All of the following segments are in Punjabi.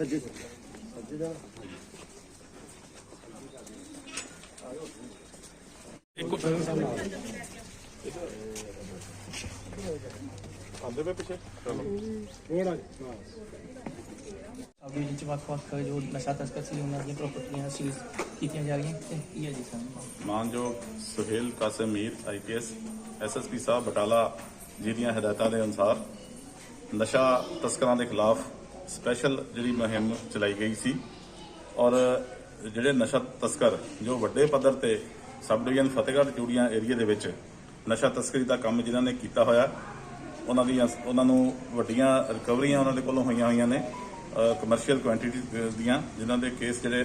ਸੱਜੇ ਸੱਜੇ ਦਾ ਆਂਦੇ ਵੇ ਪਿੱਛੇ? ਚਲੋ। ਥੋੜਾ ਅਭੀ ਵਿੱਚ ਵੱਖ-ਵੱਖ ਜੋ ਨਸ਼ਾ ਤਸਕਰ ਸੀ ਉਹਨਾਂ ਦੀਆਂ ਪ੍ਰਾਪਰਟੀਆਂ ਸੀਜ਼ ਕੀਤੀਆਂ ਜਾ ਰਹੀਆਂ ਤੇ ਕੀ ਹੈ ਜੀ ਸਾਨੂੰ? ਮਾਨਯੋਗ ਸੁਹੇਲ ਕਾਸਿਮ ਮੀਰ ਆਈਪੀਐਸ ਐਸਐਸਪੀ ਸਾਹਿਬ ਬਟਾਲਾ ਜੀ ਦੀਆਂ ਹਦਾਇਤਾਂ ਦੇ ਅਨੁਸਾਰ ਨਸ਼ਾ ਤਸਕਰਾਂ ਦੇ ਖਿਲਾਫ ਸਪੈਸ਼ਲ ਜਿਹੜੀ ਮੁਹਿੰਮ ਚਲਾਈ ਗਈ ਸੀ ਔਰ ਜਿਹੜੇ ਨਸ਼ਾ ਤਸਕਰ, ਜੋ ਵੱਡੇ ਪੱਧਰ ਤੇ sub division Fatehgarh Churian area ਦੇ ਵਿੱਚ ਨਸ਼ਾ ਤਸਕਰੀ ਦਾ ਕੰਮ ਜਿਨ੍ਹਾਂ ਨੇ ਕੀਤਾ ਹੋਇਆ, ਉਹਨਾਂ ਦੀਆਂ ਉਹਨਾਂ ਨੂੰ ਵੱਡੀਆਂ ਰਿਕਵਰੀਆਂ ਉਹਨਾਂ ਦੇ ਕੋਲੋਂ ਹੋਈਆਂ ਹੋਈਆਂ ਨੇ ਕਮਰਸ਼ੀਅਲ ਕੁਆਂਟੀਟੀ ਦੀਆਂ, ਜਿਨ੍ਹਾਂ ਦੇ ਕੇਸ ਜਿਹੜੇ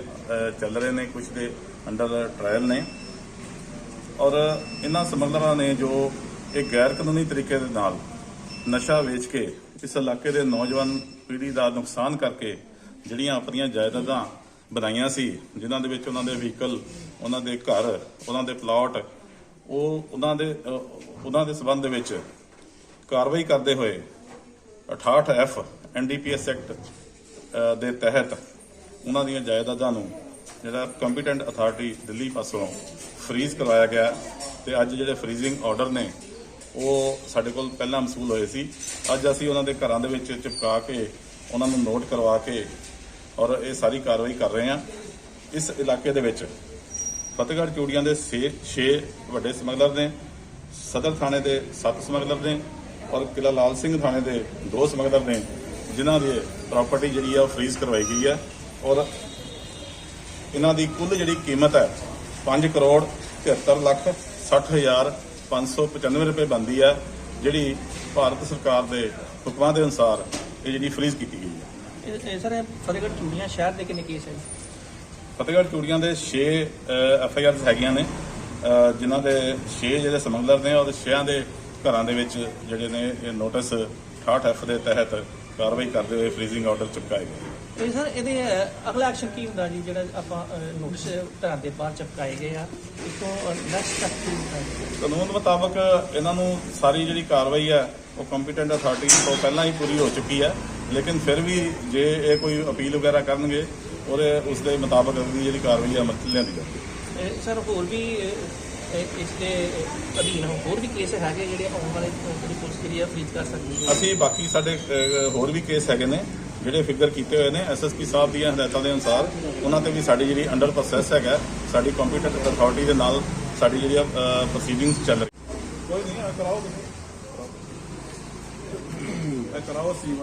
ਚੱਲ ਰਹੇ ਨੇ ਕੁਝ ਦੇ ਅੰਡਰ ਟ੍ਰਾਇਲ ਨੇ। ਔਰ ਇਹਨਾਂ ਸਮਗਲਰਾਂ ਨੇ ਜੋ ਇਹ ਗੈਰ ਕਾਨੂੰਨੀ ਤਰੀਕੇ ਦੇ ਨਾਲ ਨਸ਼ਾ ਵੇਚ ਕੇ ਇਸ ਇਲਾਕੇ ਦੇ ਨੌਜਵਾਨ ਪੀੜ੍ਹੀ ਦਾ ਨੁਕਸਾਨ ਕਰਕੇ ਜਿਹੜੀਆਂ ਆਪਣੀਆਂ ਜਾਇਦਾਦਾਂ ਬਣਾਈਆਂ ਸੀ, ਜਿਨ੍ਹਾਂ ਦੇ ਵਿੱਚ ਉਹਨਾਂ ਦੇ ਵਹੀਕਲ ਉਹਨਾਂ ਦੇ ਘਰ, ਉਹਨਾਂ ਦੇ ਪਲਾਟ ਉਹ ਉਹਨਾਂ ਦੇ ਉਹਨਾਂ ਦੇ ਸਬੰਧ ਦੇ ਵਿੱਚ ਕਾਰਵਾਈ ਕਰਦੇ ਹੋਏ 68 ਐਫ ਐਨਡੀਪੀਐਸ ਐਕਟ ਦੇ ਤਹਿਤ ਉਹਨਾਂ ਦੀਆਂ ਜਾਇਦਾਦਾਂ ਨੂੰ ਜਿਹੜਾ ਕੰਪੀਟੈਂਟ ਅਥਾਰਟੀ ਦਿੱਲੀ ਪਾਸੋਂ ਫ੍ਰੀਜ਼ ਕਰਵਾਇਆ ਗਿਆ ਤੇ ਅੱਜ ਜਿਹੜੇ ਫ੍ਰੀਜ਼ਿੰਗ ਆਰਡਰ ਨੇ ਉਹ ਸਾਡੇ ਕੋਲ ਪਹਿਲਾਂ ਮਸੂਲ ਹੋਏ ਸੀ। ਅੱਜ ਅਸੀਂ ਉਹਨਾਂ ਦੇ ਘਰਾਂ ਦੇ ਵਿੱਚ ਚਿਪਕਾ ਕੇ, ਉਹਨਾਂ ਨੂੰ ਨੋਟ ਕਰਵਾ ਕੇ ਔਰ ਇਹ ਸਾਰੀ ਕਾਰਵਾਈ ਕਰ ਰਹੇ ਹਾਂ। ਇਸ ਇਲਾਕੇ ਦੇ ਵਿੱਚ ਫਤਿਹਗੜ੍ਹ ਚੂੜੀਆਂ ਦੇ 6 ਵੱਡੇ ਸਮਗਲਰ ਨੇ, ਸਦਰ ਥਾਣੇ ਦੇ 7 ਸਮਗਲਰ ਨੇ ਔਰ ਕਿਲਾ ਲਾਲ ਸਿੰਘ ਥਾਣੇ ਦੇ 2 ਸਮਗਲਰ ਨੇ, ਜਿਨ੍ਹਾਂ ਦੀ ਪ੍ਰਾਪਰਟੀ ਜਿਹੜੀ ਆ ਉਹ ਫ੍ਰੀਜ਼ ਕਰਵਾਈ ਗਈ ਹੈ ਔਰ ਇਹਨਾਂ ਦੀ ਕੁੱਲ ਜਿਹੜੀ ਕੀਮਤ ਹੈ 5 ਕਰੋੜ 73 ਲੱਖ 60 ਹਜ਼ਾਰ 595 ਰੁਪਏ ਬਣਦੀ ਹੈ ਜਿਹੜੀ ਭਾਰਤ ਸਰਕਾਰ ਦੇ ਹੁਕਮਾਂ ਦੇ ਅਨੁਸਾਰ ਇਹ ਜਿਹੜੀ ਫ੍ਰੀਜ਼ ਕੀਤੀ ਗਈ ਹੈ ਇਹ- ਸਰ ਫਤਿਹਗੜ੍ਹ ਚੂੜੀਆਂ ਸ਼ਹਿਰ ਦੇ ਕਿੰਨੇ ਕੇਸ ਹੈ? ਫਤਿਹਗੜ੍ਹ ਚੂੜੀਆਂ ਦੇ 6 ਐਫ ਆਈ ਆਰਸ ਹੈਗੀਆਂ ਨੇ ਜਿਨ੍ਹਾਂ ਦੇ 6 ਜਿਹੜੇ ਸਮਗਲਰ ਨੇ ਔਰ 6 ਦੇ ਘਰਾਂ ਦੇ ਵਿੱਚ ਜਿਹੜੇ ਨੇ ਇਹ ਨੋਟਿਸ 68 ਐਫ ਦੇ ਤਹਿਤ ਕਾਰਵਾਈ ਕਰਦੇ ਹੋਏ ਫ੍ਰੀਜ਼ਿੰਗ ਆਰਡਰ ਚੁਕਾਏ ਗਏ ਇਹ ਸਰ ਇਹਦੇ ਅਗਲਾ ਐਕਸ਼ਨ ਕੀ ਹੁੰਦਾ ਜੀ? ਜਿਹੜਾ ਆਪਾਂ ਨੋਟਿਸ ਘਰਾਂ ਦੇ ਬਾਹਰ ਚਪਕਾਏ ਗਏ ਆ। ਇਤੋਂ ਨੈਕਸਟ ਸਟੈਪ ਕੀ ਹੁੰਦਾ ਕਾਨੂੰਨ ਮੁਤਾਬਕ ਇਹਨਾਂ ਨੂੰ ਸਾਰੀ ਜਿਹੜੀ ਕਾਰਵਾਈ ਹੈ ਉਹ ਕੰਪੀਟੈਂਟ ਅਥਾਰਟੀ ਤੋਂ ਪਹਿਲਾਂ ਹੀ ਪੂਰੀ ਹੋ ਚੁੱਕੀ ਹੈ। ਲੇਕਿਨ ਫਿਰ ਵੀ ਜੇ ਇਹ ਕੋਈ ਅਪੀਲ ਵਗੈਰਾ ਕਰਨਗੇ ਉਹਦੇ ਉਸ ਦੇ ਮੁਤਾਬਕ ਅਗਲੀ ਜਿਹੜੀ ਕਾਰਵਾਈ ਹੈ ਅਮਲ ਲਿਆਂਦੀ ਇਹ ਸਰ ਹੋਰ ਵੀ ਇਸ ਦੇ ਅਧੀਨ ਹੋਰ ਵੀ ਕੇਸ ਹੈਗੇ ਜਿਹੜੇ ਆਉਣ ਵਾਲੇ ਜਿਹੜੀ ਪੁਲਿਸ ਜਿਹੜੀ ਆ ਫ੍ਰੀਜ਼ ਕਰ ਸਕਦੀ ਹੈ? ਅਸੀਂ ਬਾਕੀ ਸਾਡੇ ਹੋਰ ਵੀ ਕੇਸ ਹੈਗੇ ਨੇ। ਜਿਹੜੇ ਫਿਗਰ ਕੀਤੇ ਹੋਏ ਨੇ ਐਸਐਸਪੀ ਸਾਹਿਬ ਦੀਆਂ ਹਦਾਇਤਾਂ ਦੇ ਅਨੁਸਾਰ, ਉਹਨਾਂ ਤੇ ਵੀ ਸਾਡੀ ਜਿਹੜੀ ਅੰਡਰ ਪ੍ਰੋਸੈਸ ਹੈਗਾ, ਸਾਡੀ ਕੰਪੀਟੈਂਟ ਅਥਾਰਟੀ ਦੇ ਨਾਲ ਸਾਡੀ ਜਿਹੜੀ ਪ੍ਰੋਸੀਡਿੰਗਸ ਚੱਲ ਰਹੀ ਕੋਈ ਨਹੀਂ ਕਰਾਓ ਤੁਸੀਂ। ਕਰਾਓ। ਸੀ